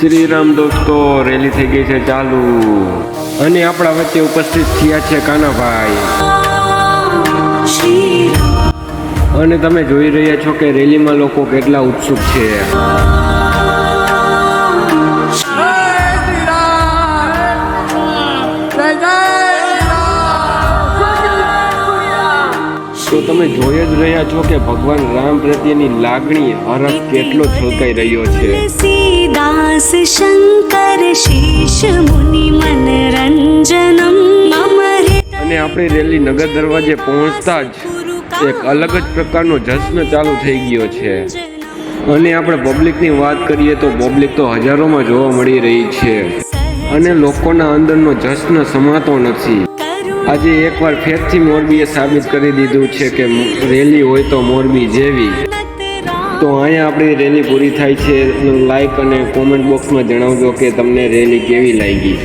શ્રીરામ દોસ્તો રેલી થઈ ગઈ છે ચાલુ. અને આપણા વચ્ચે ઉપસ્થિત થયા છે કાનાભાઈ. અને તમે જોઈ રહ્યા છો કે રેલીમાં લોકો કેટલા ઉત્સુક છે. તો તમે જોઈ જ રહ્યા છો કે ભગવાન રામ પ્રત્યેની લાગણી હરખ કેટલો છલકાઈ રહ્યો છે. દાસ શંકર શીશ મુનિ મનરંજનમ અને આપણે રેલી નગર દરવાજે પહોંચતા જ એક અલગ જ પ્રકારનો જશ્ન ચાલુ થઈ ગયો છે. અને આપણે પબ્લિકની વાત કરીએ તો પબ્લિક તો હજારોમાં જોવા મળી રહી છે. અને લોકોના અંદરનો જશ્ન સમાતો નથી. આજે એકવાર ફેરથી મોરબીએ સાબિત કરી દીધું છે કે રેલી હોય તો મોરબી જેવી. તો અહીંયા આપણી રેલી પૂરી થાય છે. લાઈક અને કોમેન્ટ બોક્સમાં જણાવજો કે તમને રેલી કેવી લાગી.